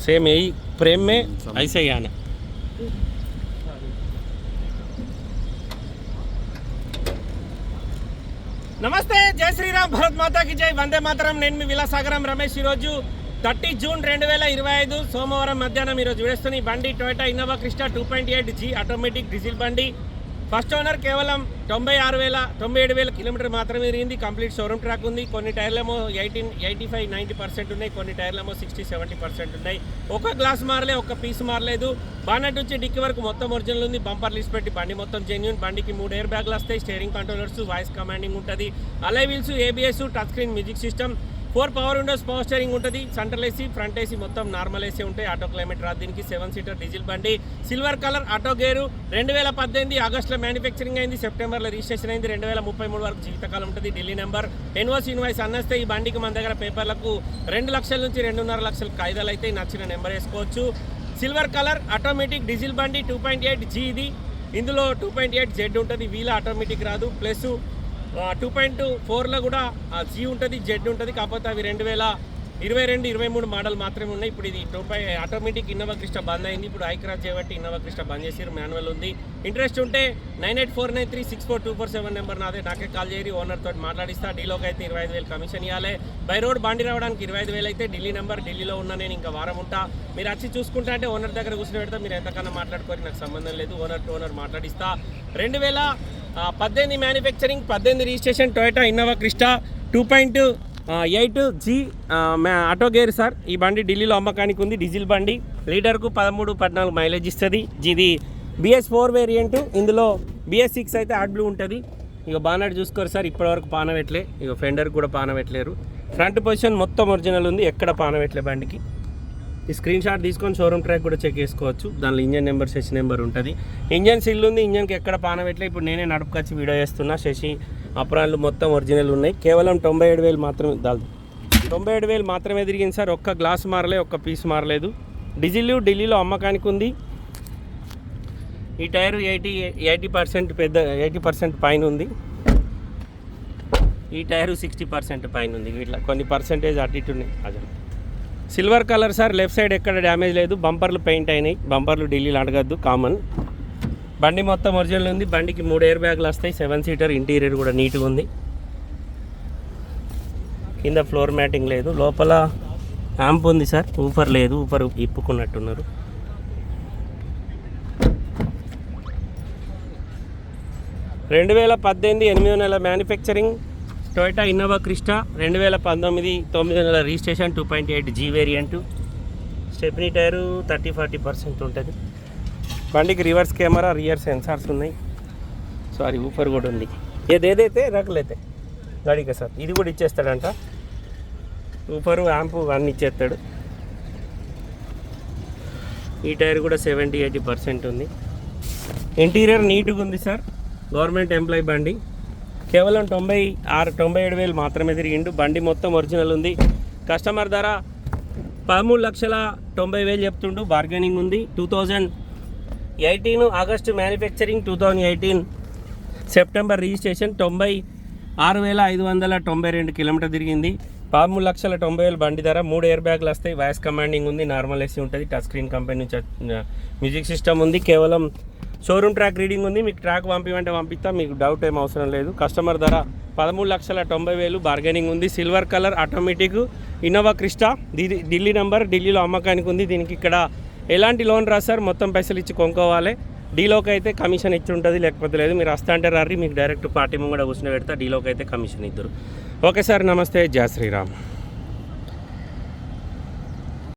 Same यही प्रेम में ऐसे ही आना నమస్తే జై శ్రీరామ్ భరత్ మాతాకి జై వందే మాతరం నేను మీ విలాసాగరం రమేష్ ఈరోజు థర్టీ జూన్ రెండు వేల ఇరవై ఐదు సోమవారం మధ్యాహ్నం ఈరోజు విడుస్తున్న ఈ బండి Toyota Innova Crysta two point eight G automatic diesel బండి ఫస్ట్ ఓనర్ కేవలం తొంభై ఆరు వేల తొంభై ఏడు వేల కిలోమీటర్ మాత్రమే తిరిగింది. కంప్లీట్ షోరూమ్ ట్రాక్ ఉంది. కొన్ని టైర్లేమో eighteen eighty five ninety percent ఉన్నాయి. కొన్ని టైర్లేమో సిక్స్టీ సెవెంటీ పర్సెంట్ ఉన్నాయి. ఒక గ్లాస్ మారలే ఒక పీస్ మారలేదు. బానట్ నుంచి డిక్కి వరకు మొత్తం ఒరిజినల్ ఉంది. బంపర్ లిస్ట్ పెట్టి బండి మొత్తం జెన్యున్ బండికి మూడు ఎయిర్ బ్యాగ్లు వస్తాయి. స్టీరింగ్ కంట్రోలర్స్ వాయిస్ కమాండింగ్ ఉంటుంది. Alloy wheels ABS touch screen music system four power windows power steering ఉంటుంది. సెంట్రల్ ఏసీ ఫ్రంట్ ఏసీ మొత్తం నార్మల్ ఏసీ ఉంటాయి. ఆటో క్లైమేట్ రాదు దీనికి. సెవెన్ సీటర్ డీజిల్ బండి. Silver colour auto gear. రెండు వేల పద్దెనిమిది ఆగస్టులో మ్యానుఫ్యాక్చరింగ్ అయింది. సెప్టెంబర్లో రిజిస్ట్రేషన్ అయింది. రెండు వేల ముప్పై మూడు వరకు జీవితకాలం ఉంటుంది. ఢిల్లీ నెంబర్. ఎన్ఓసి ఇన్వాయిస్ అన్నస్తే ఈ బండికి మన దగ్గర పేపర్లకు రెండు లక్షల నుంచి రెండున్నర లక్షల కాయిదాలు అయితే నచ్చిన నెంబర్ వేసుకోవచ్చు. సిల్వర్ కలర్ ఆటోమేటిక్ డీజిల్ బండి టూ పాయింట్ ఎయిట్ జీ ఇది. ఇందులో టూ పాయింట్ ఎయిట్ జెడ్ ఉంటుంది. వీల్ ఆటోమేటిక్ రాదు. ప్లస్ టూ పాయింట్ ఫోర్లో కూడా జీ ఉంటుంది జెడ్ ఉంటుంది కాకపోతే అవి రెండు వేల ఇరవై రెండు ఇరవై మూడు మోడల్ మాత్రమే ఉన్నాయి. ఇప్పుడు ఇది టూ పై ఆటోమేటిక్ ఇన్నోవా క్రిస్టా బంద్ అయింది. ఇప్పుడు ఐక్రాజ్ చేయబట్టి ఇన్నోవా క్రిస్టా బంద్ చేసారు మాన్యువల్ ఉంది. ఇంట్రెస్ట్ ఉంటే nine eight four nine three six four two four seven number నాదే. నాకే కాల్ చేయరు ఓనర్ తోటి మాట్లాడిస్తా. డీలోకి అయితే ఇరవై ఐదు వేలు కమిషన్ ఇవ్వాలి బై రోడ్ బండి రావడానికి ఇరవై ఐదు వేలు అయితే ఢిల్లీ నెంబర్ ఢిల్లీలో ఉన్నా నేను ఇంకా వారం ఉంటా. మీరు వచ్చి చూసుకుంటా అంటే ఓనర్ దగ్గర కూర్చొని పెడతా. మీరు ఎంతకన్నా మాట్లాడుకోరు నాకు సంబంధం లేదు. ఓనర్ టు ఓనర్ మాట్లాడిస్తా. రెండు వేల పద్దెనిమిది మ్యానుఫ్యాక్చరింగ్ పద్దెనిమిది registration Toyota Innova Crysta two point eight G auto gear sir. ఈ బండి ఢిల్లీలో అమ్మకానికి ఉంది. డీజిల్ బండి. లీటర్కు పదమూడు పద్నాలుగు మైలేజ్ ఇస్తుంది. ఇది బిఎస్ ఫోర్ వేరియంట్ ఇందులో బిఎస్ సిక్స్ అయితే ఆడ్ బ్లూ ఉంటుంది. ఇక బానట్ చూసుకోరు సార్. ఇప్పటివరకు పానవెట్లే. ఇక ఫెండర్ కూడా పాన పెట్టలేరు ఫ్రంట్ పొజిషన్ మొత్తం ఒరిజినల్ ఉంది. ఎక్కడ పాన పెట్టలే బండికి. ఈ స్క్రీన్ షాట్ తీసుకొని షోరూమ్ ట్రాక్ కూడా చెక్ చేసుకోవచ్చు. దానిలో ఇంజన్ నెంబర్ శశి నెంబర్ ఉంటుంది. ఇంజన్ సిల్ ఉంది ఇంజన్కి ఎక్కడ పానబెట్టలే ఇప్పుడు నేనే నడుపుకొచ్చి వీడియో చేస్తున్నా. శశి అప్రాన్లు మొత్తం ఒరిజినల్ ఉన్నాయి. కేవలం తొంభై ఏడు వేలు మాత్రమే దాల్ తొంభై ఏడు వేలు మాత్రమే తిరిగింది సార్. ఒక్క గ్లాస్ మారలే ఒక్క పీస్ మారలేదు. డీజిల్ ఢిల్లీలో అమ్మకానికి ఉంది. ఈ టైర్ ఎయిటీ ఎయిటీ పర్సెంట్ పెద్ద ఎయిటీ పర్సెంట్ పైన ఉంది. ఈ టైరు సిక్స్టీ పర్సెంట్ పైన ఉంది. ఇట్లా కొన్ని పర్సెంటేజ్ అటు ఇటు ఉన్నాయి. అదే. Silver colour sir left side ఎక్కడ డ్యామేజ్ లేదు. బంపర్లు పెయింట్ అయినాయి. బంపర్లు ఢిల్లీలో అడగద్దు కామన్. బండి మొత్తం ఒరిజినల్ ఉంది. బండికి మూడు ఎయిర్ బ్యాగ్లు వస్తాయి. సెవెన్ సీటర్ ఇంటీరియర్ కూడా నీట్గా ఉంది. కింద ఫ్లోర్ మ్యాటింగ్ లేదు. లోపల యాంప్ ఉంది సార్. ఊఫర్ లేదు. ఊఫర్ ఇప్పుకున్నట్టున్నారు. రెండు వేల పద్దెనిమిది ఎనిమిదో నెల మ్యానుఫ్యాక్చరింగ్ టొయోటా ఇన్నోవా క్రిస్టా రెండు వేల పంతొమ్మిది తొమ్మిది వందల registration two point eight G variant. Stepney tyre thirty forty percent ఉంటుంది. బండికి రివర్స్ కెమెరా రియర్ సెన్సార్స్ ఉన్నాయి. సారీ ఊపర్ కూడా ఉంది. ఏదేదైతే రకలైతే గాడికి సార్ ఇది కూడా ఇచ్చేస్తాడంట. ఊపరు యాంపు అన్నీ ఇచ్చేస్తాడు. ఈ టైర్ కూడా సెవెంటీ ఎయిటీ పర్సెంట్ ఉంది. ఇంటీరియర్ నీట్గా ఉంది సార్. గవర్నమెంట్ ఎంప్లాయీ బండి. కేవలం తొంభై ఆరు తొంభై ఏడు వేలు మాత్రమే తిరిగిండు. బండి మొత్తం ఒరిజినల్ ఉంది. కస్టమర్ ధర పదమూడు లక్షల తొంభై వేలు చెప్తుండు. బార్గెనింగ్ ఉంది. Two thousand eighteen August manufacturing two thousand eighteen September registration తొంభై ఆరు వేల ఐదు వందల తొంభై రెండు కిలోమీటర్ తిరిగింది. పదమూడు లక్షల తొంభై వేలు బండి ధర. మూడు ఎయిర్ బ్యాగ్లు వస్తాయి. వాయిస్ కమాండింగ్ ఉంది. నార్మల్ ఏసీ ఉంటుంది. టచ్ స్క్రీన్ కంపెనీ నుంచి మ్యూజిక్ సిస్టమ్ ఉంది. కేవలం షోరూమ్ ట్రాక్ రీడింగ్ ఉంది మీకు ట్రాక్ పంపిమంటే పంపిస్తా మీకు డౌట్ ఏం అవసరం లేదు. కస్టమర్ ధర పదమూడు లక్షల తొంభై వేలు బార్గెనింగ్ ఉంది silver colour automatic Innova Crysta Delhi Delhi number ఢిల్లీలో అమ్మకానికి ఉంది. దీనికి ఇక్కడ ఎలాంటి లోన్ రాదు సార్ మొత్తం పైసలు ఇచ్చి కొనుక్కోవాలి. డీలోకి అయితే కమిషన్ ఇచ్చి ఉంటుంది లేకపోతే లేదు. మీరు వస్తా అంటే రారి మీకు డైరెక్ట్ పార్టీ ముంగడ కూర్చుని పెడతా డీలోకి అయితే కమిషన్ ఇద్దరు. ఓకే సార్ నమస్తే జయ శ్రీరామ్.